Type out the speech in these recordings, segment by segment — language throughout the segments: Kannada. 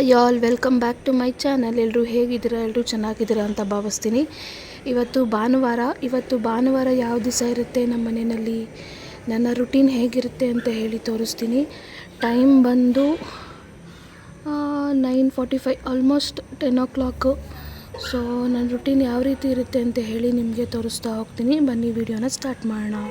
Hi all, welcome back to my channel. ಎಲ್ಲರೂ ಹೇಗಿದ್ದೀರಾ? ಎಲ್ಲರೂ ಚೆನ್ನಾಗಿದ್ದೀರಾ ಅಂತ ಭಾವಿಸ್ತೀನಿ. ಇವತ್ತು ಭಾನುವಾರ ಇವತ್ತು ಭಾನುವಾರ ಯಾವ ದಿವಸ ಇರುತ್ತೆ ನಮ್ಮ ಮನೆಯಲ್ಲಿ? ನನ್ನ ರುಟೀನ್ ಹೇಗಿರುತ್ತೆ ಅಂತ ಹೇಳಿ ತೋರಿಸ್ತೀನಿ. ಟೈಮ್ ಬಂದು nine forty five almost ten o'clock so ನನ್ನ ರುಟೀನ್ ಯಾವ ರೀತಿ ಇರುತ್ತೆ ಅಂತ ಹೇಳಿ ನಿಮಗೆ ತೋರಿಸ್ತಾ ಹೋಗ್ತೀನಿ. ಬನ್ನಿ ವಿಡಿಯೋನ ಸ್ಟಾರ್ಟ್ ಮಾಡೋಣ.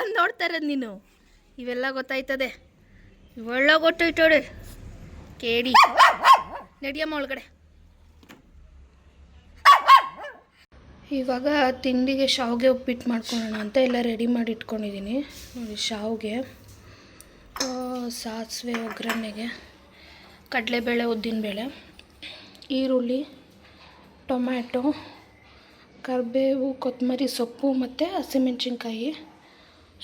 ಬಂದು ನೋಡ್ತಾ ನೀನು. ಇವೆಲ್ಲ ಗೊತ್ತಾಯ್ತದೆ. ಇವೆಲ್ಲ ಗೊತ್ತಾಯ್ತದೆ ಕೇಳಿ ನಡಿಯಮ್ಮ ಒಳಗಡೆ. ಇವಾಗ ತಿಂಡಿಗೆ ಶಾವಿಗೆ ಉಪ್ಪಿಟ್ಟು ಮಾಡ್ಕೊಳ್ಳೋಣ ಅಂತ ಎಲ್ಲ ರೆಡಿ ಮಾಡಿ ಇಟ್ಕೊಂಡಿದ್ದೀನಿ. ನೋಡಿ ಶಾವಿಗೆ. ಸಾಸಿವೆ, ಒಗ್ಗರಣೆಗೆ ಕಡಲೆಬೇಳೆ, ಉದ್ದಿನಬೇಳೆ, ಈರುಳ್ಳಿ, ಟೊಮ್ಯಾಟೊ, ಕರಿಬೇವು, ಕೊತ್ತಂಬರಿ ಸೊಪ್ಪು ಮತ್ತು ಹಸಿಮೆಣ್ಸಿನ್ಕಾಯಿ.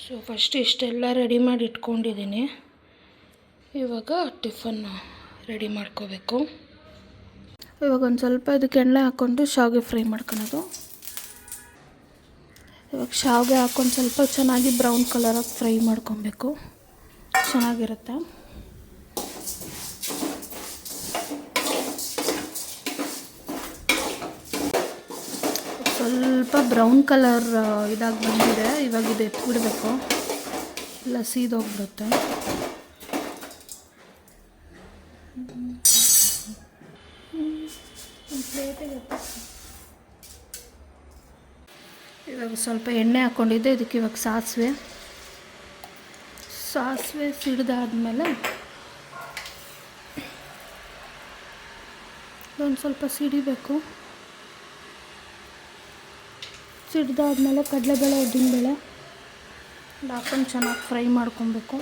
ಸೊ ಫಸ್ಟ್ ಇಷ್ಟೆಲ್ಲ ರೆಡಿ ಮಾಡಿ ಇಟ್ಕೊಂಡಿದ್ದೀನಿ. ಇವಾಗ ಟಿಫನ್ ರೆಡಿ ಮಾಡ್ಕೋಬೇಕು. ಇವಾಗ ಒಂದು ಸ್ವಲ್ಪ ಇದಕ್ಕೆ ಎಣ್ಣೆ ಹಾಕ್ಕೊಂಡು ಶಾವಿಗೆ ಫ್ರೈ ಮಾಡ್ಕೊಳೋದು. ಇವಾಗ ಶಾವಿಗೆ ಹಾಕ್ಕೊಂಡು ಸ್ವಲ್ಪ ಚೆನ್ನಾಗಿ ಬ್ರೌನ್ ಕಲರಾಗಿ ಫ್ರೈ ಮಾಡ್ಕೊಬೇಕು. ಚೆನ್ನಾಗಿರುತ್ತೆ? ಸ್ವಲ್ಪ ಬ್ರೌನ್ ಕಲರ್ ಇದಾಗಿ ಬಂದಿದೆ. ಇವಾಗ ಇದು ಎತ್ಬಿಡ್ಬೇಕು. ಇಲ್ಲ ಸೀದೋಗ್ಬಿಡುತ್ತೆ ಇವಾಗ ಸ್ವಲ್ಪ ಎಣ್ಣೆ ಹಾಕ್ಕೊಂಡಿದ್ದೆ ಇದಕ್ಕೆ ಇವಾಗ ಸಾಸಿವೆ. ಸಾಸಿವೆ ಸಿಡ್ದಾದ್ಮೇಲೆ ಒಂದು ಸ್ವಲ್ಪ ಸಿಡಿಬೇಕು. ಸಿಡ್ದಾದ್ಮೇಲೆ ಕಡಲೆಬೇಳೆ, ಉದ್ದಿನಬೇಳೆ ಹಾಕೊಂಡು ಚೆನ್ನಾಗಿ ಫ್ರೈ ಮಾಡ್ಕೊಬೇಕು.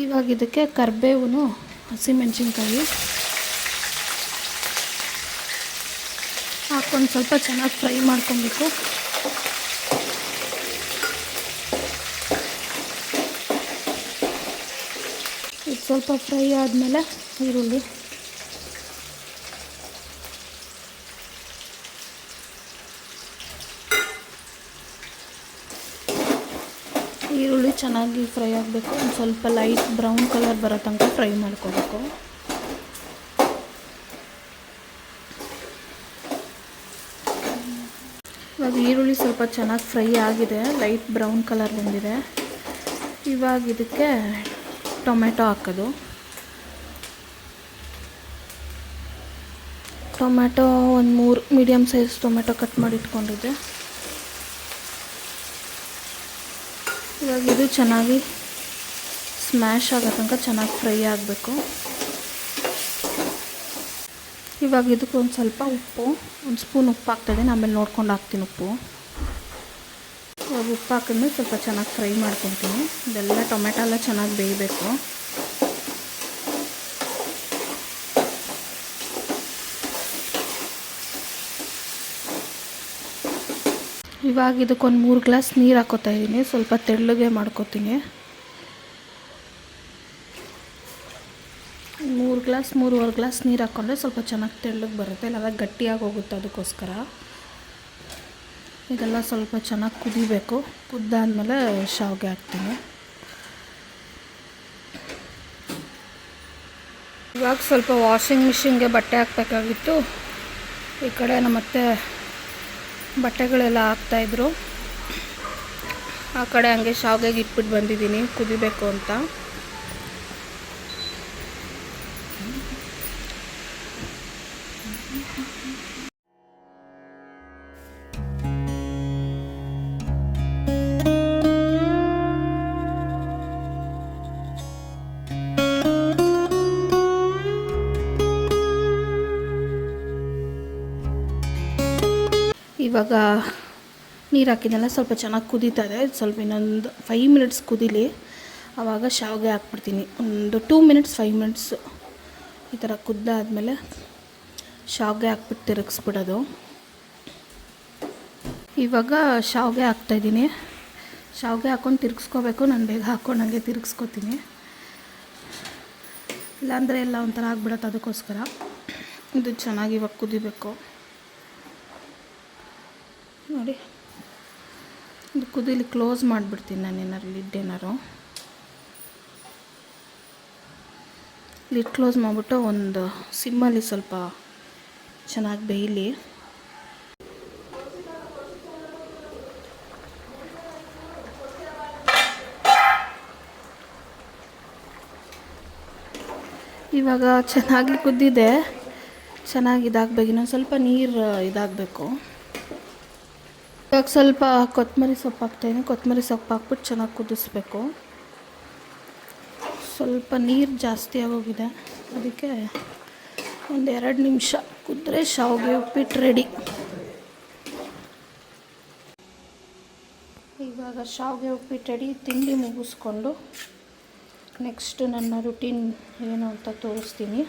ಇವಾಗ ಇದಕ್ಕೆ ಕರಿಬೇವು ಹಸಿಮೆಣ್ಸಿನ್ಕಾಯಿ ಹಾಕೊಂಡು ಸ್ವಲ್ಪ ಚೆನ್ನಾಗಿ ಫ್ರೈ ಮಾಡ್ಕೊಬೇಕು. ಇದು ಸ್ವಲ್ಪ ಫ್ರೈ ಆದಮೇಲೆ ಈರುಳ್ಳಿ ಈರುಳ್ಳಿ ಚೆನ್ನಾಗಿ ಫ್ರೈ ಆಗಬೇಕು. ಒಂದು ಸ್ವಲ್ಪ ಲೈಟ್ ಬ್ರೌನ್ ಕಲರ್ ಬರೋ ತನಕ ಫ್ರೈ ಮಾಡ್ಕೋಬೇಕು. ಇವಾಗ ಈರುಳ್ಳಿ ಸ್ವಲ್ಪ ಚೆನ್ನಾಗಿ ಫ್ರೈ ಆಗಿದೆ. ಲೈಟ್ ಬ್ರೌನ್ ಕಲರ್ ಬಂದಿದೆ. ಇವಾಗ ಇದಕ್ಕೆ ಟೊಮೆಟೊ ಹಾಕೋದು. ಟೊಮೆಟೊ ಒಂದು ಮೂರು ಮೀಡಿಯಮ್ ಸೈಜ್ ಟೊಮೆಟೊ ಕಟ್ ಮಾಡಿ ಇಟ್ಕೊಂಡಿದ್ದೆ ಇವಾಗ ಇದು ಚೆನ್ನಾಗಿ ಸ್ಮ್ಯಾಶ್ ಆಗೋ ತನಕ ಚೆನ್ನಾಗಿ ಫ್ರೈ ಆಗಬೇಕು. ಇವಾಗ ಇದಕ್ಕೆ ಒಂದು ಸ್ವಲ್ಪ ಉಪ್ಪು, ಒಂದು ಸ್ಪೂನ್ ಉಪ್ಪು ಹಾಕ್ತಾಯಿದ್ದೀನಿ ಆಮೇಲೆ ನೋಡ್ಕೊಂಡು ಹಾಕ್ತೀನಿ ಉಪ್ಪು. ಇವಾಗ ಉಪ್ಪು ಹಾಕಿದ್ಮೇಲೆ ಸ್ವಲ್ಪ ಚೆನ್ನಾಗಿ ಫ್ರೈ ಮಾಡ್ಕೊತೀನಿ. ಇದೆಲ್ಲ ಟೊಮೆಟೊ ಎಲ್ಲ ಚೆನ್ನಾಗಿ ಬೇಯಬೇಕು. ಇವಾಗ ಇದಕ್ಕೊಂದು ಮೂರು ಗ್ಲಾಸ್ ನೀರು ಹಾಕೋತಾ ಇದ್ದೀನಿ ಸ್ವಲ್ಪ ತೆಳ್ಳಗೆ ಮಾಡ್ಕೋತೀನಿ. ಮೂರು ಗ್ಲಾಸ್, ಮೂರುವರೆ ಗ್ಲಾಸ್ ನೀರು ಹಾಕ್ಕೊಂಡ್ರೆ ಸ್ವಲ್ಪ ಚೆನ್ನಾಗಿ ತೆಳ್ಳಗೆ ಬರುತ್ತೆ. ಇಲ್ಲಾಂದರೆ ಗಟ್ಟಿಯಾಗಿ ಹೋಗುತ್ತೆ ಅದಕ್ಕೋಸ್ಕರ. ಇದೆಲ್ಲ ಸ್ವಲ್ಪ ಚೆನ್ನಾಗಿ ಕುದಿಬೇಕು. ಕುದ್ದಾದಮೇಲೆ ಶಾವಿಗೆ ಹಾಕ್ತೀನಿ. ಇವಾಗ ಸ್ವಲ್ಪ ವಾಷಿಂಗ್ ಮಿಷಿನ್ಗೆ ಬಟ್ಟೆ ಹಾಕ್ಬೇಕಾಗಿತ್ತು. ಈ ಕಡೆ ನಮ್ಮತ್ತೆ ಬಟ್ಟೆಗಳೆಲ್ಲ ಹಾಕ್ತಾಯಿದ್ರು ಆ ಕಡೆ ಹಂಗೆ ಶಾವಿಗೆಗೆ ಇಟ್ಬಿಟ್ಟು ಬಂದಿದ್ದೀನಿ ಕುದಿಬೇಕು ಅಂತ. ಇವಾಗ ನೀರು ಹಾಕಿದ್ದೆಲ್ಲ ಸ್ವಲ್ಪ ಚೆನ್ನಾಗಿ ಕುದೀತಾ ಇದೆ ಸ್ವಲ್ಪ ಇನ್ನೊಂದು ಫೈವ್ ಮಿನಿಟ್ಸ್ ಕುದೀಲಿ. ಆವಾಗ ಶಾವಿಗೆ ಹಾಕ್ಬಿಡ್ತೀನಿ. ಒಂದು ಟೂ ಮಿನಿಟ್ಸ್ ಫೈವ್ ಮಿನಿಟ್ಸು ಈ ಥರ ಕುದ್ದಾದಮೇಲೆ ಶಾವಿಗೆ ಹಾಕ್ಬಿಟ್ಟು ತಿರುಗಿಸ್ಬಿಡೋದು. ಇವಾಗ ಶಾವಿಗೆ ಹಾಕ್ತಾಯಿದ್ದೀನಿ ಶಾವಿಗೆ ಹಾಕ್ಕೊಂಡು ತಿರುಗಿಸ್ಕೋಬೇಕು. ನಾನು ಬೇಗ ಹಾಕ್ಕೊಂಡು ಹಂಗೆ ತಿರುಗಿಸ್ಕೊತೀನಿ. ಇಲ್ಲಾಂದರೆ ಎಲ್ಲ ಒಂಥರ ಆಗ್ಬಿಡತ್ತೆ ಅದಕ್ಕೋಸ್ಕರ. ಇದು ಚೆನ್ನಾಗಿ ಇವಾಗ ಕುದಿಬೇಕು. ನೋಡಿ. ಇದು ಕುದಿಲಿ ಕ್ಲೋಸ್ ಮಾಡಿಬಿಡ್ತೀನಿ ನಾನು ಏನಾರು ಲಿಡ್ ಏನಾರು ಲಿಡ್ ಕ್ಲೋಸ್ ಮಾಡಿಬಿಟ್ಟು ಒಂದು ಸಿಮ್ಮಲ್ಲಿ ಸ್ವಲ್ಪ ಚೆನ್ನಾಗಿ ಬೇಯಲಿ. ಇವಾಗ ಚೆನ್ನಾಗಿ ಕುದ್ದಿದೆ. ಚೆನ್ನಾಗಿ ಇದಾಗಬೇಕು. ಇನ್ನೊಂದು ಸ್ವಲ್ಪ ನೀರು ಇದಾಗಬೇಕು. ಇವಾಗ ಸ್ವಲ್ಪ ಕೊತ್ತಂಬರಿ ಸೊಪ್ಪು ಹಾಕ್ತಾಯಿದ್ದೀನಿ. ಕೊತ್ತಂಬರಿ ಸೊಪ್ಪು ಹಾಕ್ಬಿಟ್ಟು ಚೆನ್ನಾಗಿ ಕುದಿಸ್ಬೇಕು. ಸ್ವಲ್ಪ ನೀರು ಜಾಸ್ತಿ ಆಗೋಗಿದೆ. ಅದಕ್ಕೆ ಒಂದು ಎರಡು ನಿಮಿಷ ಕುದ್ರೆ ಶಾವಿಗೆ ಉಪ್ಪಿಟ್ಟು ರೆಡಿ ಇವಾಗ ಶಾವಿಗೆ ಉಪ್ಪಿಟ್ಟು ರೆಡಿ ತಿಂಡಿ ಮುಗಿಸ್ಕೊಂಡು ನೆಕ್ಸ್ಟ್ ನನ್ನ ರುಟೀನ್ ಏನು ಅಂತ ತೋರಿಸ್ತೀನಿ.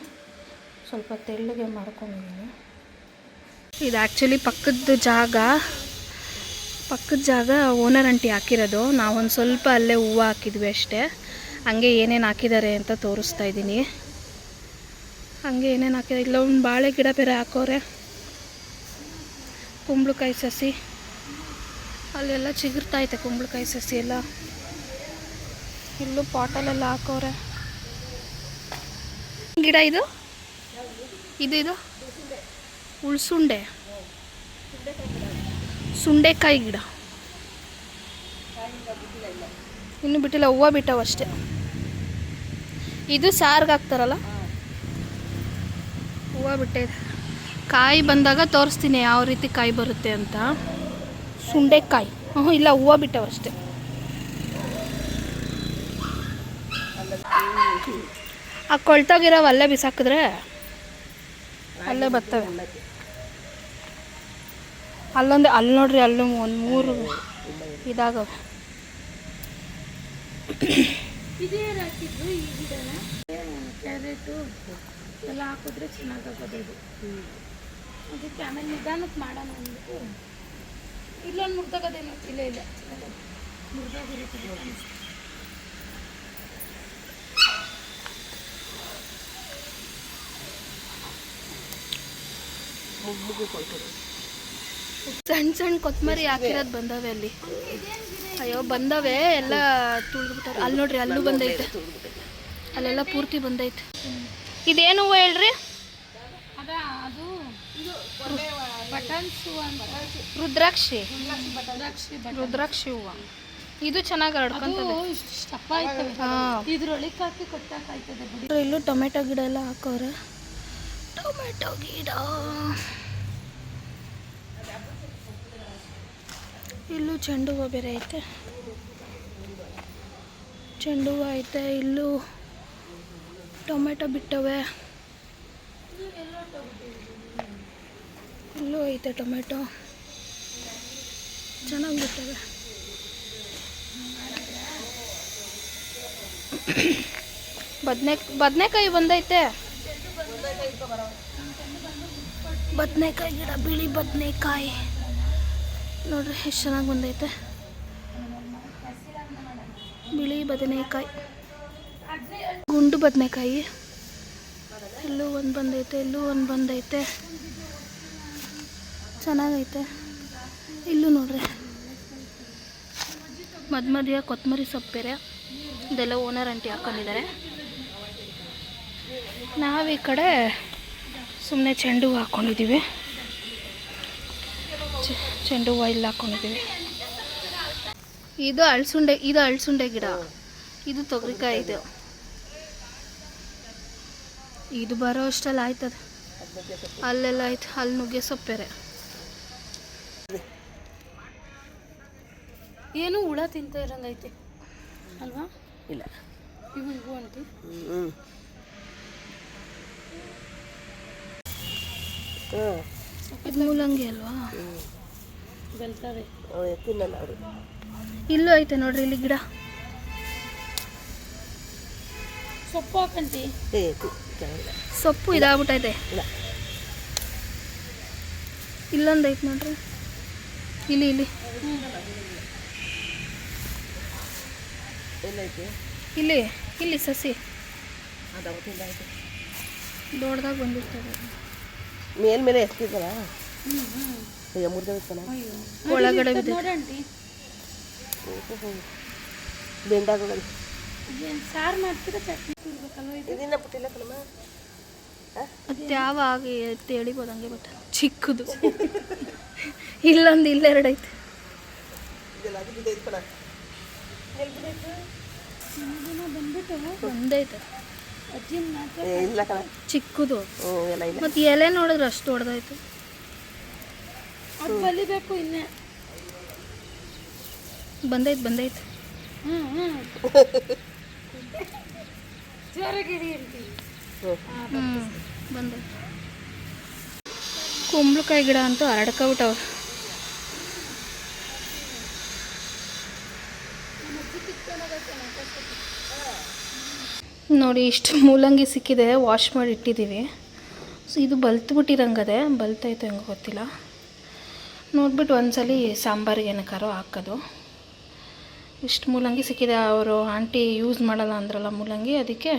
ಸ್ವಲ್ಪ ತೆಳ್ಳಗೆ ಮಾಡ್ಕೊಂಡಿದ್ದೀನಿ. ಇದು ಆ್ಯಕ್ಚುಲಿ ಪಕ್ಕದ ಜಾಗ. ಪಕ್ಕದ ಜಾಗ ಓನರ್ ಅಂಟಿ ಹಾಕಿರೋದು. ನಾವೊಂದು ಸ್ವಲ್ಪ ಅಲ್ಲೇ ಹೂವು ಹಾಕಿದ್ವಿ ಅಷ್ಟೇ. ಹಂಗೆ ಏನೇನು ಹಾಕಿದ್ದಾರೆ ಅಂತ ತೋರಿಸ್ತಾ ಇದ್ದೀನಿ. ಹಂಗೆ ಏನೇನು ಹಾಕಿದ್ದಾರೆ ಇಲ್ಲ, ಒಂದು ಬಾಳೆ ಗಿಡ ಬೇರೆ ಹಾಕೋರೆ. ಕುಂಬಳಕಾಯಿ ಸಸಿ. ಅಲ್ಲೆಲ್ಲ ಚಿಗುರ್ತೈತೆ ಕುಂಬಳಕಾಯಿ ಸಸಿ ಎಲ್ಲ. ಇಲ್ಲೂ ಪಾಟಲೆಲ್ಲ ಹಾಕೋರೆ. ಗಿಡ ಇದು? ಇದು ಇದು? ಉಳ್ಸುಂಡೆ. ಸುಂಡೆಕಾಯಿ ಗಿಡ. ಇನ್ನು ಬಿಟ್ಟಿಲ್ಲ, ಹೂವು ಬಿಟ್ಟವು ಅಷ್ಟೇ. ಇದು ಸಾರ್ಗೆ ಹಾಕ್ತಾರಲ್ಲ? ಹೂವು ಬಿಟ್ಟಿದೆ ಕಾಯಿ ಬಂದಾಗ ತೋರಿಸ್ತೀನಿ ಯಾವ ರೀತಿ ಕಾಯಿ ಬರುತ್ತೆ ಅಂತ. ಸುಂಡೆಕಾಯಿ. ಹ್ಞೂ ಇಲ್ಲ, ಹೂವು ಬಿಟ್ಟವು ಅಷ್ಟೇ. ಆ ಕೊಳ್ತಾಗಿರೋ ಅಲ್ಲೇ ಬಿಸಾಕಿದ್ರೆ ಅಲ್ಲೇ ಬರ್ತವೆ. ಅಲ್ಲೊಂದು ಅಲ್ಲಿ ನೋಡ್ರಿ ಅಲ್ಲೂ ಒಂದು ಮೂರು ಇದಾಗ ಕ್ಯಾರೆಟು ಎಲ್ಲ ಹಾಕಿದ್ರೆ ಚೆನ್ನಾಗಾಗೋದು ಇದು ಅದಕ್ಕೆ ಆಮೇಲೆ ನಿಧಾನಕ್ಕೆ ಮಾಡೋಣ ಅಂದ್ಬಿಟ್ಟು ಇಲ್ಲೊಂದು ಮುಗ್ದಾಗದೇನೋ ಇಲ್ಲ ಇಲ್ಲ. ಮುಗ್ದಾಗಿರುತ್ತೆ ಅನಿಸ್ತು ಸಣ್ಣ ಸಣ್ಣ ಕೊತ್ತಂಬರಿ ಹಾಕಿರೋದು ಬಂದವೆ ಅಲ್ಲಿ. ಅಯ್ಯೋ ಬಂದವೆ. ಎಲ್ಲ ತುಳಿದ್ಬಿಟ್ಟಾರೆ. ಅಲ್ಲಿ ನೋಡ್ರಿ ಅಲ್ಲೂ ಬಂದೈತೆ. ಅಲ್ಲೆಲ್ಲ ಪೂರ್ತಿ ಬಂದೈತೆ. ಇದೇನು ಹೂವು ಹೇಳ್ರಿ? ರುದ್ರಾಕ್ಷಿ. ರುದ್ರಾಕ್ಷಿ ಹೂವ. ಇದು ಚೆನ್ನಾಗಿ ಹರಡ್ಕೊಂತದೆ ಇಷ್ಟು ದಪ್ಪ ಆಯ್ತವೆ ಹಾಂ. ಇದ್ರೊಳಗೆ ಹಾಕಿ ಕೊಟ್ಟಾಕಾಯ್ತದೆ ಇಲ್ಲೂ ಟೊಮೆಟೊ ಗಿಡ ಎಲ್ಲ ಹಾಕೋರ. ಟೊಮೆಟೊ ಗಿಡ. ಇಲ್ಲೂ ಚೆಂಡು ಹೂವು ಬೇರೆ ಐತೆ. ಚೆಂಡು ಹೂವು ಐತೆ, ಇಲ್ಲೂ ಟೊಮೆಟೊ ಬಿಟ್ಟವೆ. ಇಲ್ಲೂ ಐತೆ ಟೊಮೆಟೊ. ಚೆನ್ನಾಗಿ ಬಿಟ್ಟವೆ. ಬದನೆ, ಬದನೆಕಾಯಿ ಬಂದೈತೆ. ಬದನೆಕಾಯಿ ಗಿಡ, ಬಿಳಿ ಬದನೆಕಾಯಿ. ನೋಡ್ರಿ, ಎಷ್ಟು ಚೆನ್ನಾಗಿ ಬಂದೈತೆ. ಬಿಳಿ ಬದನೆಕಾಯಿ. ಗುಂಡು ಬದನೆಕಾಯಿ. ಎಲ್ಲೂ ಒಂದು ಬಂದೈತೆ, ಎಲ್ಲೂ ಒಂದು ಬಂದೈತೆ. ಚೆನ್ನಾಗೈತೆ. ಇಲ್ಲೂ ನೋಡ್ರಿ. ಮಧ್ಯ ಕೊತ್ತಂಬರಿ ಸೊಪ್ಪು ಬೇರೆ ಇದೆಲ್ಲ ಓನರ್ ಅಂಟಿ ಹಾಕೊಂಡಿದ್ದಾರೆ. ನಾವು ಈ ಕಡೆ ಸುಮ್ಮನೆ ಚೆಂಡು ಹಾಕ್ಕೊಂಡಿದ್ದೀವಿ ಚೆಂಡು ಹೂವು ಇಲ್ಲಿ ಹಾಕೊಂಡಿದ್ದೀವಿ. ಇದು ಅಳ್ಸುಂಡೆ ಇದು ಅಳ್ಸುಂಡೆ ಗಿಡ. ಇದು ತೊಗರಿಕಾಯಿ ಇದು. ಇದು ಬರೋ ಅಷ್ಟಲ್ಲಿ ಆಯ್ತದ. ಅಲ್ಲೆಲ್ಲ ಆಯ್ತು ಅಲ್ಲಿ ನುಗ್ಗೆ ಸೊಪ್ಪೇರೆ ಏನು ಹುಳ ತಿಂತ ಇರಂಗೈತೆ? ಅಲ್ವಾ? ಇಲ್ಲ. ಇವು ಇವು ಇದು ಮೂಲಂಗಿ ಅಲ್ವಾ? ತಿನ್ನಲ್ಲ ಅವರು. ಇಲ್ಲೂ ಐತೆ ನೋಡ್ರಿ ಇಲ್ಲಿ ಗಿಡ. ಸೊಪ್ಪು ಹಾಕಂತಿ? ಸೊಪ್ಪು ಇದಾಗ್ಬಿಟ್ಟೈತೆ ಇಲ್ಲ. ಇಲ್ಲೊಂದು ಐತೆ ನೋಡ್ರಿ. ಇಲ್ಲಿ ಇಲ್ಲಿ. ಇಲ್ಲಿ ಇಲ್ಲಿ ಸಸಿ. ಅದು ಬಂದಿರ್ತದೆ. ಮೇಲ್ಮೇಲೆ ದೊಡ್ಡದಾಗಿ ಹ್ಞೂ ಮೇಲ್ಮೇಲೆ ಎಷ್ಟಿದ್ದಲ್ಲ ಅಯ್ಯೋ ಒಳಗಡೆ ಬೆಂಡಾಗೋಗಲ್ಲ ಸಾರು ಮಾಡ್ತೀರ ಚಟ್ನಿ ತಿನ್ಬೇಕಲ್ವ ಇದು? ಇದನ್ನ ಪುಟ್ಟಿಲ್ಲ ಕಣಮ್ಮ. ಮತ್ತೆ ಯಾವ ಆಗಿ ಎತ್ತಿ ಹಂಗೆ ಬಟ್ ಚಿಕ್ಕದು. ಇಲ್ಲೊಂದು ಇಲ್ಲೆರಡು ಐತೆ. ಒಂದೈತೆ ಚಿಕ್ಕದು. ಮತ್ತೆ ಎಲೆ ನೋಡಿದ್ರೆ ಅಷ್ಟು ದೊಡ್ಡದಾಯ್ತು. ಅದು ಬಲಿಬೇಕು ಇನ್ನೇ. ಬಂದೈತೆ ಬಂದೈತೆ. ಹ್ಞೂ ಹ್ಞೂ ಜೋರಾಗಿಡಿ ಅಂತೀವಿ ಹ್ಞೂ ಹ್ಞೂ ಬಂದೈತೆ. ಕುಂಬಳಕಾಯಿ ಗಿಡ ಅಂತೂ ಹರಡ್ಕೊಬಿಟ್ಟವ ನೋಡಿ ಇಷ್ಟು ಮೂಲಂಗಿ ಸಿಕ್ಕಿದೆ ವಾಶ್ ಮಾಡಿ ಇಟ್ಟಿದ್ದೀವಿ. ಸೊ ಇದು ಬಲ್ತ್ಬಿಟ್ಟಿರಂಗದೆ ಬಲ್ತೈತೆ ಹೆಂಗೆ ಗೊತ್ತಿಲ್ಲ. ನೋಡ್ಬಿಟ್ಟು ಒಂದ್ಸಲಿ ಸಾಂಬಾರಿಗೆ ಏನಕ್ಕಾರೋ ಹಾಕೋದು. ಇಷ್ಟು ಮೂಲಂಗಿ ಸಿಕ್ಕಿದೆ. ಅವರು ಆಂಟಿ ಯೂಸ್ ಮಾಡಲ್ಲ ಅಂದ್ರಲ್ಲ ಮೂಲಂಗಿ, ಅದಕ್ಕೆ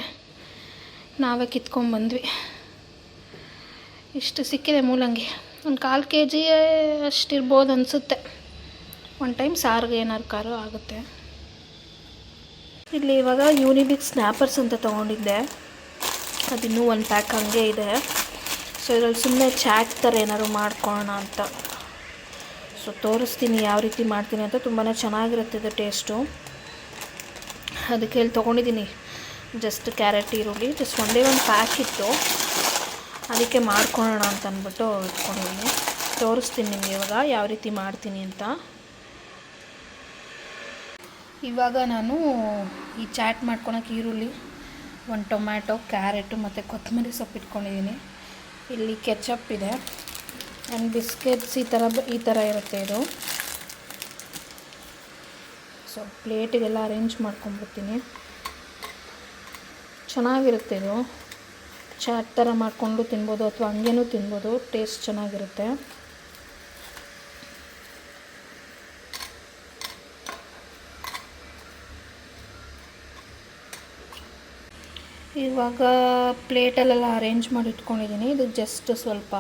ನಾವೇ ಕಿತ್ಕೊಂಡ್ಬಂದ್ವಿ. ಇಷ್ಟು ಸಿಕ್ಕಿದೆ ಮೂಲಂಗಿ. ಒಂದು ಕಾಲು ಕೆ ಜಿ ಅಷ್ಟಿರ್ಬೋದು ಅನಿಸುತ್ತೆ. ಒನ್ ಟೈಮ್ ಸಾರಿಗೆ ಏನಾದ್ರು ಕಾರು ಆಗುತ್ತೆ. ಇಲ್ಲಿ ಇವಾಗ ಯೂನಿಬಿಕ್ ಸ್ನ್ಯಾಪರ್ಸ್ ಅಂತ ತೊಗೊಂಡಿದ್ದೆ. ಅದಿನ್ನೂ ಒಂದು ಪ್ಯಾಕ್ ಹಂಗೆ ಇದೆ. ಸೊ ಇದ್ರಲ್ಲಿ ಸುಮ್ಮನೆ ಚಾಕ್ ಥರ ಏನಾದ್ರು ಮಾಡ್ಕೊಳ್ಳೋಣ ಅಂತ. ಸೊ ತೋರಿಸ್ತೀನಿ ಯಾವ ರೀತಿ ಮಾಡ್ತೀನಿ ಅಂತ. ತುಂಬಾ ಚೆನ್ನಾಗಿರುತ್ತೆ ಇದು ಟೇಸ್ಟು. ಅದಕ್ಕೆ ಇಲ್ಲಿ ತೊಗೊಂಡಿದ್ದೀನಿ ಜಸ್ಟ್ ಕ್ಯಾರೆಟ್, ಈರುಳ್ಳಿ. ಜಸ್ಟ್ ಒಂದೇ ಒಂದು ಪ್ಯಾಕ್ ಇತ್ತು. ಅದಕ್ಕೆ ಮಾಡ್ಕೊಳ್ಳೋಣ ಅಂತ ಅಂದ್ಬಿಟ್ಟು ಇಟ್ಕೊಂಡಿದ್ದೀನಿ. ತೋರಿಸ್ತೀನಿ ನಿಮಗೆ ಇವಾಗ ಯಾವ ರೀತಿ ಮಾಡ್ತೀನಿ ಅಂತ. ಇವಾಗ ನಾನು ಈ ಚಾಟ್ ಮಾಡ್ಕೊಳಕ್ಕೆ ಈರುಳ್ಳಿ, ಒಂದು ಟೊಮ್ಯಾಟೊ, ಕ್ಯಾರೆಟು ಮತ್ತು ಕೊತ್ತಂಬರಿ ಸೊಪ್ಪು ಇಟ್ಕೊಂಡಿದ್ದೀನಿ. ಇಲ್ಲಿ ಕೆಚಪ್ ಇದೆ. ಆ್ಯಂಡ್ ಬಿಸ್ಕೆಟ್ಸ್ ಈ ಥರ ಈ ಥರ ಇರುತ್ತೆ ಇದು. ಸೊ ಪ್ಲೇಟಿಗೆಲ್ಲ ಅರೇಂಜ್ ಮಾಡ್ಕೊಂಡ್ಬಿಡ್ತೀನಿ. ಚೆನ್ನಾಗಿರುತ್ತೆ ಇದು. ಚಾಟ್ ಥರ ಮಾಡಿಕೊಂಡು ತಿನ್ಬೋದು ಅಥವಾ ಹಂಗೇನೂ ತಿನ್ಬೋದು ಟೇಸ್ಟ್ ಚೆನ್ನಾಗಿರುತ್ತೆ. ಇವಾಗ ಪ್ಲೇಟಲ್ಲೆಲ್ಲ ಅರೇಂಜ್ ಮಾಡಿ ಇಟ್ಕೊಂಡಿದ್ದೀನಿ ಇದು ಜಸ್ಟ್ ಸ್ವಲ್ಪ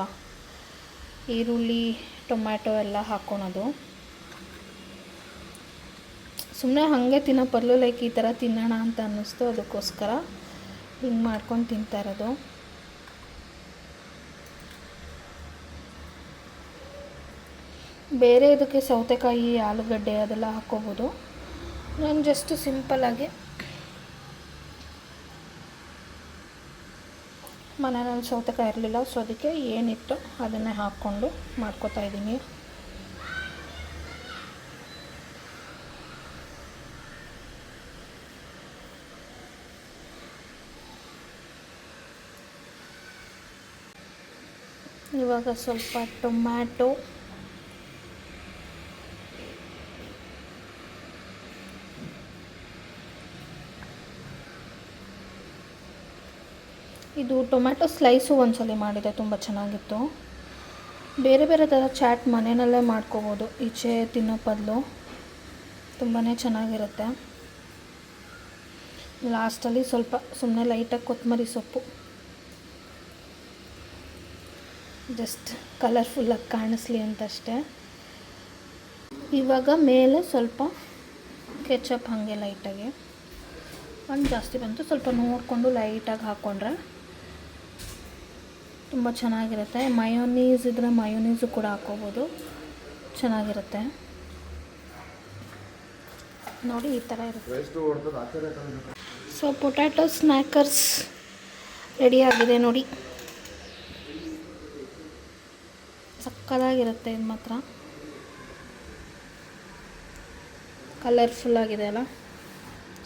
ಈರುಳ್ಳಿ, ಟೊಮ್ಯಾಟೊ ಎಲ್ಲ ಹಾಕ್ಕೊಳೋದು ಸುಮ್ಮನೆ ಹಾಗೆ ತಿನ್ನೋ ಬದಲು ಲೈಕ್ ಈ ಥರ ತಿನ್ನೋಣ ಅಂತ ಅನ್ನಿಸ್ತು. ಅದಕ್ಕೋಸ್ಕರ ಹಿಂಗೆ ಮಾಡ್ಕೊಂಡು ತಿಂತಾ ಇರೋದು. ಬೇರೆ ಇದಕ್ಕೆ ಸೌತೆಕಾಯಿ, ಆಲೂಗಡ್ಡೆ ಅದೆಲ್ಲ ಹಾಕ್ಕೋಬೋದು. ನಾನು ಜಸ್ಟ್ ಸಿಂಪಲ್ಲಾಗಿ ಮನೆಯಲ್ಲಿ ಸೌತೆಕಾಯಿ ಇರಲಿಲ್ಲ ಸೊ ಅದಕ್ಕೆ ಏನಿತ್ತು ಅದನ್ನೇ ಹಾಕ್ಕೊಂಡು ಮಾಡ್ಕೋತಾ ಇದ್ದೀನಿ. ಇವಾಗ ಸ್ವಲ್ಪ ಟೊಮ್ಯಾಟೊ ಇದು ಟೊಮ್ಯಾಟೊ ಸ್ಲೈಸು ಒಂದ್ಸಲಿ ಮಾಡಿದೆ ತುಂಬ ಚೆನ್ನಾಗಿತ್ತು. ಬೇರೆ ಬೇರೆ ಥರ ಚಾಟ್ ಮನೆಯಲ್ಲೇ ಮಾಡ್ಕೋಬೋದು. ಈಚೆ ತಿನ್ನೋ ಬದಲು ತುಂಬಾ ಚೆನ್ನಾಗಿರುತ್ತೆ. ಲಾಸ್ಟಲ್ಲಿ ಸ್ವಲ್ಪ ಸುಮ್ಮನೆ ಲೈಟಾಗಿ ಕೊತ್ತಂಬರಿ ಸೊಪ್ಪು. ಜಸ್ಟ್ ಕಲರ್ಫುಲ್ಲಾಗಿ ಕಾಣಿಸ್ಲಿ ಅಂತಷ್ಟೇ. ಇವಾಗ ಮೇಲೆ ಸ್ವಲ್ಪ ಕೆಚಪ್ ಹಾಗೆ ಲೈಟಾಗಿ ಒಂದು ಜಾಸ್ತಿ ಬಂತು. ಸ್ವಲ್ಪ ನೋಡಿಕೊಂಡು ಲೈಟಾಗಿ ಹಾಕ್ಕೊಂಡ್ರೆ ತುಂಬ ಚೆನ್ನಾಗಿರುತ್ತೆ. ಮಯೋನೀಸ್ ಇದ್ದರೆ ಮಯೋನೀಸು ಕೂಡ ಹಾಕ್ಕೋಬೋದು. ಚೆನ್ನಾಗಿರುತ್ತೆ. ನೋಡಿ, ಈ ಥರ ಇರುತ್ತೆ. ಸೊ ಪೊಟ್ಯಾಟೊ ಸ್ನ್ಯಾಕರ್ಸ್ ಆಗಿದೆ ನೋಡಿ. ಸಕ್ಕದಾಗಿರುತ್ತೆ ಇದು ಮಾತ್ರ. ಕಲರ್ಫುಲ್ ಆಗಿದೆ ಅಲ್ಲ.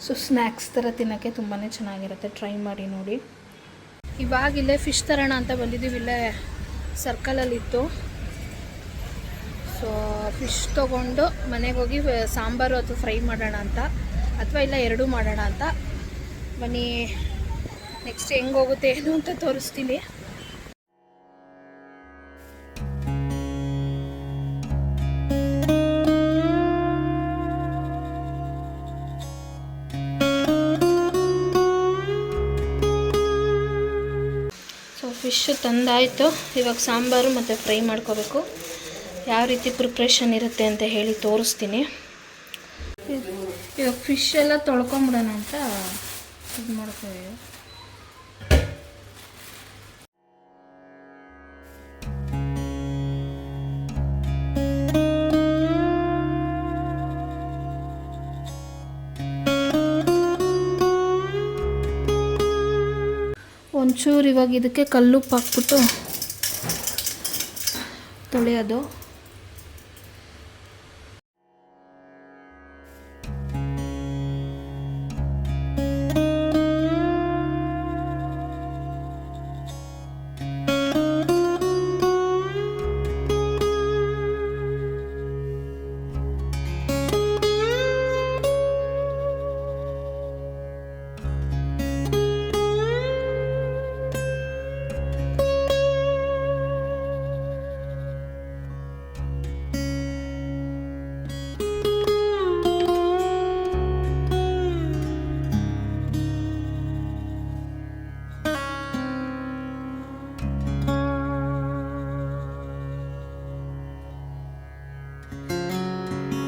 ಸೊ ಸ್ನ್ಯಾಕ್ಸ್ ಥರ ತಿನ್ನೋಕ್ಕೆ ತುಂಬಾ ಚೆನ್ನಾಗಿರುತ್ತೆ. ಟ್ರೈ ಮಾಡಿ ನೋಡಿ. ಇವಾಗ ಇಲ್ಲೇ ಫಿಶ್ ತರೋಣ ಅಂತ ಬಂದಿದ್ದೀವಿ, ಇಲ್ಲೇ ಸರ್ಕಲಲ್ಲಿತ್ತು ಸೊ ಫಿಶ್ ತೊಗೊಂಡು ಮನೆಗೆ ಹೋಗಿ ಸಾಂಬಾರು ಅಥವಾ ಫ್ರೈ ಮಾಡೋಣ ಅಂತ, ಅಥವಾ ಇಲ್ಲ ಎರಡೂ ಮಾಡೋಣ ಅಂತ. ಬನ್ನಿ ನೆಕ್ಸ್ಟ್ ಹೆಂಗೆ ಹೋಗುತ್ತೆ, ಏನು ಅಂತ ತೋರಿಸ್ತೀನಿ. ಸೊ ಫಿಶ್ಶು ತಂದಾಯಿತು. ಇವಾಗ ಸಾಂಬಾರು ಮತ್ತು ಫ್ರೈ ಮಾಡ್ಕೋಬೇಕು. ಯಾವ ರೀತಿ ಪ್ರಿಪ್ರೇಷನ್ ಇರುತ್ತೆ ಅಂತ ಹೇಳಿ ತೋರಿಸ್ತೀನಿ. ಇವಾಗ ಫಿಶ್ ಎಲ್ಲ ತೊಳ್ಕೊಂಬಿಡೋಣ ಅಂತ ಇದು ಮಾಡ್ತೀವಿ ಒಂಚೂರು ಇವಾಗ ಇದಕ್ಕೆ ಕಲ್ಲುಪ್ಪು ಹಾಕ್ಬಿಟ್ಟು ತೊಳೆಯೋದು.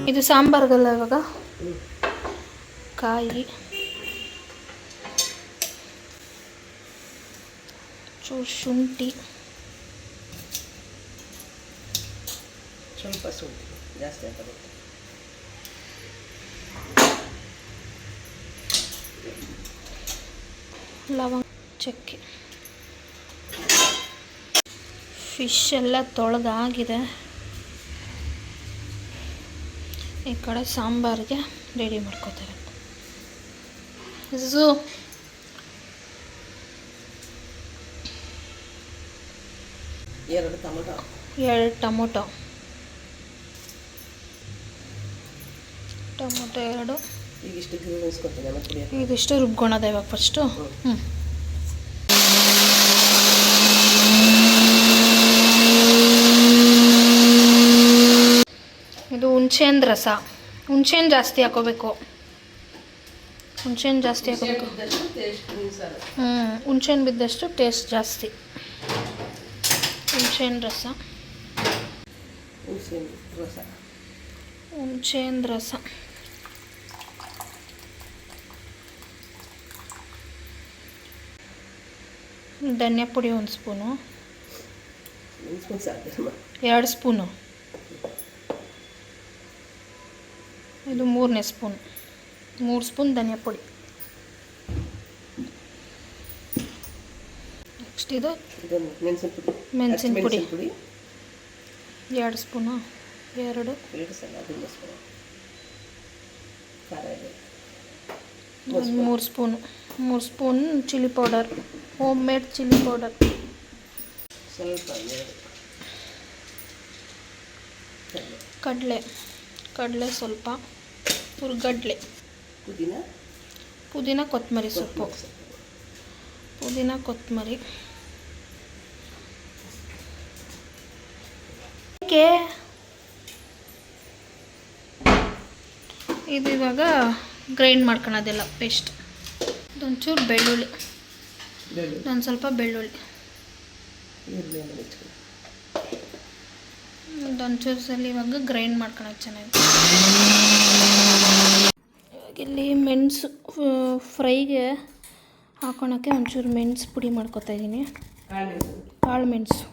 ಇದು ಸಾಂಬಾರ್ಗಲ್ಲ ಇವಾಗ? ಕಾಯಿ. ಚೂರು ಶುಂಠಿ. ಸ್ವಲ್ಪ ಶುಂಠಿ ಜಾಸ್ತಿ ಹಾಕಬೇಕು ಲವಂಗ ಚಕ್ಕೆ. ಫಿಶ್ ಎಲ್ಲ ತೊಳೆದಾಗಿದೆ. ಈ ಕಡೆ ಸಾಂಬಾರಿಗೆ ರೆಡಿ ಮಾಡ್ಕೋತೇವೆ. ಝೂ. ಎರಡು ಟೊಮೊಟೊ. ಎರಡು ಟೊಮೊಟೊ. ಟೊಮೊಟೊ ಎರಡು. ಇದಿಷ್ಟು ರುಬ್ಕೊಳೋದ ಇವಾಗ ಫಸ್ಟು ಹ್ಞೂ ಇದು ಹುಣ್ಸೆಹಣ್ಣು ರಸ. ಹುಣ್ಸೆಹಣ್ಣು ಜಾಸ್ತಿ ಹಾಕೋಬೇಕು. ಹುಣ್ಸೆಹಣ್ಣು ಜಾಸ್ತಿ ಹಾಕೋಬೇಕು. ಹ್ಞೂ ಹುಣ್ಸೆಹಣ್ಣು ಬಿದ್ದಷ್ಟು ಟೇಸ್ಟ್ ಜಾಸ್ತಿ. ಹುಣ್ಸೆಹಣ್ಣು ರಸ. ಹುಣಸೆ ರಸ. ಹುಣ್ಸೆಹಣ್ಣು ರಸ. ಧನಿಯಾ ಪುಡಿ ಒಂದು ಸ್ಪೂನು ಎರಡು ಸ್ಪೂನು. ಇದು ಮೂರನೇ ಸ್ಪೂನ್. ಮೂರು ಸ್ಪೂನ್ ಧನಿಯಾ ಪುಡಿ. ನೆಕ್ಸ್ಟ್ ಇದು ಇದೊಂದು ಮೆಣಸಿನ ಪುಡಿ. ಮೆಣಸಿನ ಹಸಿ ಪುಡಿ. ಮೆಣಸಿನ ಪುಡಿ. ಎರಡು ಸ್ಪೂನು. ಎರಡು. ಎರಡು ಸಲ ಅದನ್ನ ಸ್ಪೂನ್. ಖಾರ ಇದೆ. ಒಂದು ಮೂರು ಸ್ಪೂನು. ಮೂರು spoon chilli powder. Homemade chilli powder. ಸ್ವಲ್ಪ ಎರಡು. ಕಡಲೆ ಕಡಲೆ. ಕಡಲೆ ಸ್ವಲ್ಪ. ಹುರ್ಗಡ್ಲೆ ಪುದೀನ? ಪುದೀನ ಕೊತ್ತಂಬರಿ ಸೊಪ್ಪು. ಪುದೀನ ಕೊತ್ತಂಬರಿ. ಇದು ಇವಾಗ ಗ್ರೈಂಡ್ ಮಾಡ್ಕೊಳೋದಿಲ್ಲ ಪೇಸ್ಟ್ ಇದೊಂಚೂರು ಬೆಳ್ಳುಳ್ಳಿ. ಒಂದು ಸ್ವಲ್ಪ ಬೆಳ್ಳುಳ್ಳಿ. ಇದೊಂಚೂರು ಸಲ ಇವಾಗ ಗ್ರೈಂಡ್ ಮಾಡ್ಕೊಳೋದು ಚೆನ್ನಾಗಿ ಇಲ್ಲಿ ಮೆಣಸು ಫ್ರೈಗೆ ಹಾಕೊಳಕ್ಕೆ ಒಂಚೂರು ಮೆಣಸು ಪುಡಿ ಮಾಡ್ಕೊತಾ ಇದ್ದೀನಿ. ಕಾಳು ಮೆಣಸು.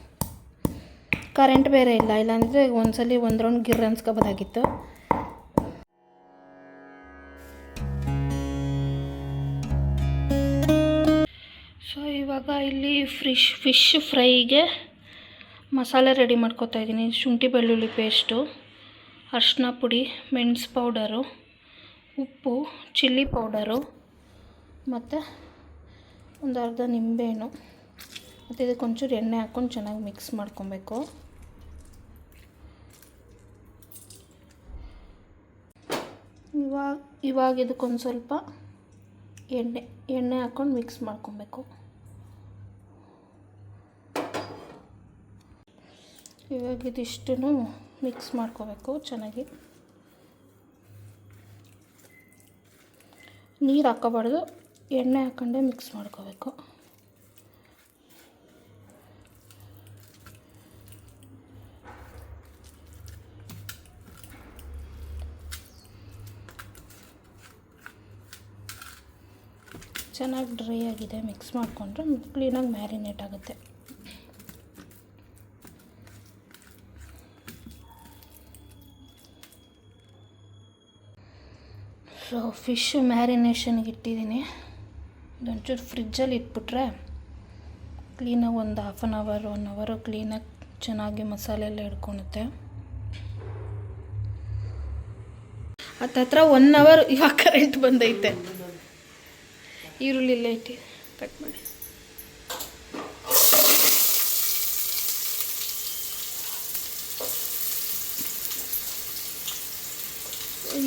ಕರೆಂಟ್ ಬೇರೆ ಇಲ್ಲ, ಇಲ್ಲಾಂದರೆ ಒಂದ್ಸಲಿ ಒಂದು ರೌಂಡ್ ಗಿರ್ ಅನ್ಸ್ಕೋಬೋದಾಗಿತ್ತು. ಸೊ ಇವಾಗ ಇಲ್ಲಿ ಫ್ರಿಶ್, ಫಿಶ್ ಫ್ರೈಗೆ ಮಸಾಲೆ ರೆಡಿ ಮಾಡ್ಕೋತಾ ಇದ್ದೀನಿ. ಶುಂಠಿ ಬೆಳ್ಳುಳ್ಳಿ ಪೇಸ್ಟು ಅರಿಶಿನ ಪುಡಿ, ಮೆಣಸು ಪೌಡರು. ಉಪ್ಪು, ಚಿಲ್ಲಿ ಪೌಡರು ಮತ್ತು ಒಂದು ಅರ್ಧ ನಿಂಬೆಹಣ್ಣು. ಮತ್ತು ಇದಕ್ಕೆ ಒಂಚೂರು ಎಣ್ಣೆ ಹಾಕ್ಕೊಂಡು ಚೆನ್ನಾಗಿ ಮಿಕ್ಸ್ ಮಾಡ್ಕೊಬೇಕು. ಇವಾಗ ಇವಾಗ ಇದಕ್ಕೊಂದು ಸ್ವಲ್ಪ ಎಣ್ಣೆ ಎಣ್ಣೆ ಹಾಕ್ಕೊಂಡು ಮಿಕ್ಸ್ ಮಾಡ್ಕೊಬೇಕು. ಇವಾಗ ಇದಿಷ್ಟು ಮಿಕ್ಸ್ ಮಾಡ್ಕೋಬೇಕು ಚೆನ್ನಾಗಿ. ನೀರು ಹಾಕೋಬಾರ್ದು ಎಣ್ಣೆ ಹಾಕ್ಕೊಂಡೆ ಮಿಕ್ಸ್ ಮಾಡ್ಕೋಬೇಕು ಚೆನ್ನಾಗಿ ಡ್ರೈ ಆಗಿದೆ. ಮಿಕ್ಸ್ ಮಾಡಿಕೊಂಡ್ರೆ ಕ್ಲೀನಾಗಿ ಮ್ಯಾರಿನೇಟ್ ಆಗುತ್ತೆ. ಸೊ ಫಿಶ್ ಮ್ಯಾರಿನೇಷನ್ಗೆ ಇಟ್ಟಿದ್ದೀನಿ. ಇದೊಂಚೂರು ಫ್ರಿಜ್ಜಲ್ಲಿ ಇಟ್ಬಿಟ್ರೆ ಕ್ಲೀನಾಗಿ ಒಂದು ಹಾಫ್ ಆನ್ ಅವರ್ ಒನ್ ಅವರು ಕ್ಲೀನಾಗಿ ಚೆನ್ನಾಗಿ ಮಸಾಲೆ ಎಲ್ಲ ಹಿಡ್ಕೊಳುತ್ತೆ ಹತ್ರ ಒನ್ ಅವರ್ ಇವಾಗ ಕರೆಂಟ್ ಬಂದೈತೆ. ಈರುಳ್ಳಿ ಎಲ್ಲ ಇಟ್ಟು ಕಟ್ ಮಾಡಿ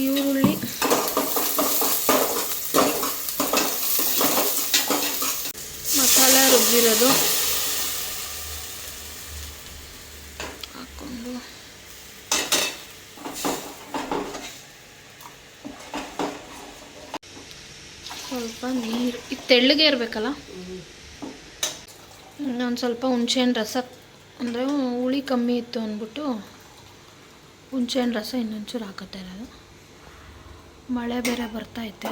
ಈರುಳ್ಳಿ ಮಸಾಲ ಹಾಕ್ಕೊಂಡು ಸ್ವಲ್ಪ ನೀರು. ತೆಳ್ಳಗೆ ಇರಬೇಕಲ್ಲ? ಇನ್ನೊಂದು ಸ್ವಲ್ಪ ಹುಣ್ಸೆಹಣ್ಣು ರಸ, ಅಂದರೆ ಹುಳಿ ಕಮ್ಮಿ ಇತ್ತು ಅಂದ್ಬಿಟ್ಟು ಹುಣ್ಸೆಹಣ್ಣು ರಸ ಇನ್ನೊಂಚೂರು ಹಾಕೋತಾ ಇರೋದು. ಮಳೆ ಬೇರೆ ಬರ್ತೈತೆ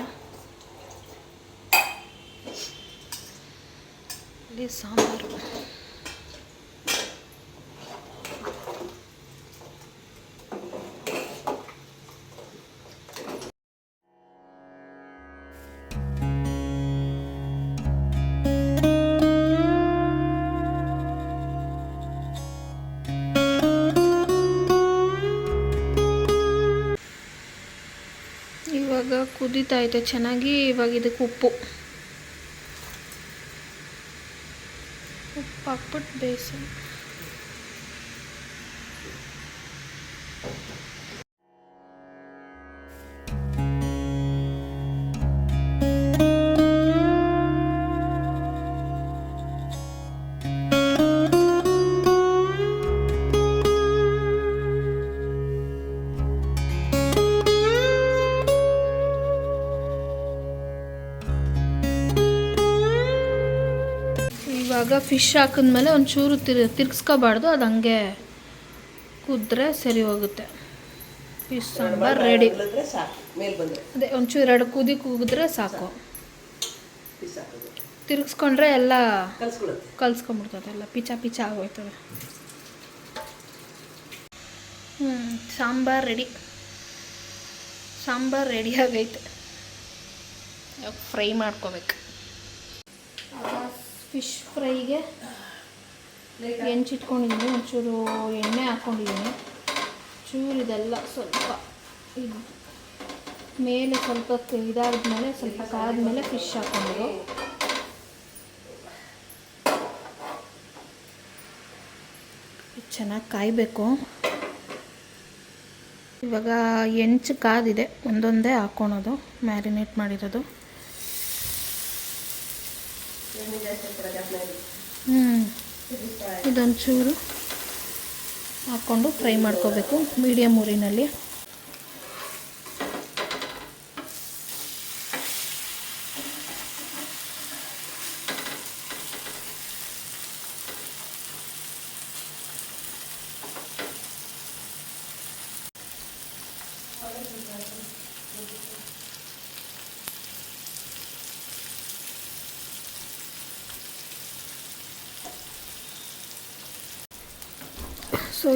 ಇಲ್ಲಿ ಸಾಂಬಾರು. ಇವಾಗ ಕುದೀತಾ ಇದೆ ಚೆನ್ನಾಗಿ ಇವಾಗ ಇದಕ್ಕೆ ಉಪ್ಪು. ಉಪ್ಪು ಹಾಕ್ಬಿಟ್ಟು ಇವಾಗ ಫಿಶ್ ಹಾಕಿದ್ಮೇಲೆ ಒಂಚೂರು ತಿರ್ ತಿರ್ಗಿಸ್ಕೋಬಾರ್ದು ಅದು ಹಂಗೆ ಕುದ್ರೆ ಸರಿ ಹೋಗುತ್ತೆ. ಫಿಶ್ ಸಾಂಬಾರು ರೆಡಿ ಅದೇ ಒಂಚೂರು ಎರಡು ಕುದಿ ಕುಗಿದ್ರೆ ಸಾಕು. ಹಾಕೋದು. ತಿರ್ಗಿಸ್ಕೊಂಡ್ರೆ ಎಲ್ಲ ಕಲ್ಸ್ಕೊಂಡ್ಬಿಡ್ತದೆ ಕಲ್ಸ್ಕೊಂಬಿಡ್ತದೆ ಎಲ್ಲ ಪಿಚ ಪಿಚ ಆಗೋಯ್ತದೆ. ಹ್ಞೂ ಸಾಂಬಾರು ರೆಡಿ ಸಾಂಬಾರು ರೆಡಿ ಆಗೈತೆ. ಫ್ರೈ ಮಾಡ್ಕೋಬೇಕು. ಫಿಶ್ ಫ್ರೈಗೆ ಹೆಂಚಿಟ್ಕೊಂಡಿದ್ದೀನಿ ಒಂಚೂರು ಎಣ್ಣೆ ಹಾಕ್ಕೊಂಡಿದ್ದೀನಿ. ಚೂರು ಇದೆಲ್ಲ ಸ್ವಲ್ಪ ಇದು ಮೇಲೆ ಸ್ವಲ್ಪ ಇದಾದ್ಮೇಲೆ ಸ್ವಲ್ಪ ಕಾದ್ಮೇಲೆ ಫಿಶ್ ಹಾಕ್ಕೊಂಡು. ಚೆನ್ನಾಗಿ ಕಾಯಬೇಕು. ಇವಾಗ ಹೆಂಚು ಕಾದಿದೆ, ಒಂದೊಂದೇ ಹಾಕ್ಕೊಳೋದು ಮ್ಯಾರಿನೇಟ್ ಮಾಡಿರೋದು ಹ್ಞೂ ಇದೊಂಚೂರು ಹಾಕ್ಕೊಂಡು ಫ್ರೈ ಮಾಡ್ಕೋಬೇಕು. ಮೀಡಿಯಮ್ ಊರಿನಲ್ಲಿ.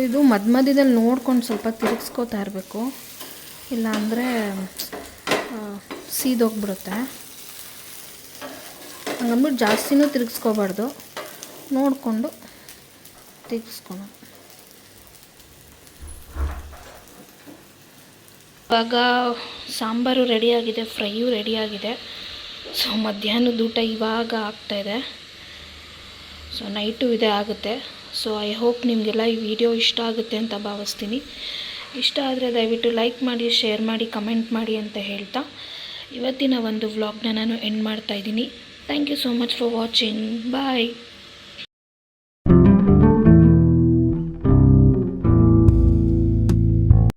ಇದು ಮಧ್ಯ ಮಧ್ಯದಲ್ಲಿ ನೋಡ್ಕೊಂಡು ಸ್ವಲ್ಪ ತಿರುಗಿಸ್ಕೋತಾ ಇರಬೇಕು. ಇಲ್ಲ ಅಂದರೆ ಸೀದೋಗ್ಬಿಡುತ್ತೆ. ಹಂಗಂದ್ಬಿಟ್ಟು ಜಾಸ್ತಿನೂ ತಿರುಗಿಸ್ಕೋಬಾರ್ದು. ನೋಡಿಕೊಂಡು ತಿರುಗಿಸ್ಕೊಳ ಇವಾಗ ಸಾಂಬಾರು ರೆಡಿಯಾಗಿದೆ, ಫ್ರೈಯು ರೆಡಿಯಾಗಿದೆ. ಸೊ, ಮಧ್ಯಾಹ್ನದ ಊಟ ಇವಾಗ ಆಗ್ತಾಯಿದೆ ಸೊ, ನೈಟು ಇದೇ, ಆಗುತ್ತೆ. ಸೊ ಐ ಹೋಪ್ ನಿಮಗೆಲ್ಲ ಈ ವಿಡಿಯೋ ಇಷ್ಟ ಆಗುತ್ತೆ ಅಂತ ಭಾವಿಸ್ತೀನಿ. ಇಷ್ಟ ಆದರೆ ದಯವಿಟ್ಟು ಲೈಕ್ ಮಾಡಿ ಶೇರ್ ಮಾಡಿ ಕಮೆಂಟ್ ಮಾಡಿ ಅಂತ ಹೇಳ್ತಾ. ಇವತ್ತಿನ ಒಂದು ವ್ಲಾಗ್ನ ನಾನು ಎಂಡ್ ಮಾಡ್ತಾಯಿದ್ದೀನಿ thank you so much for watching bye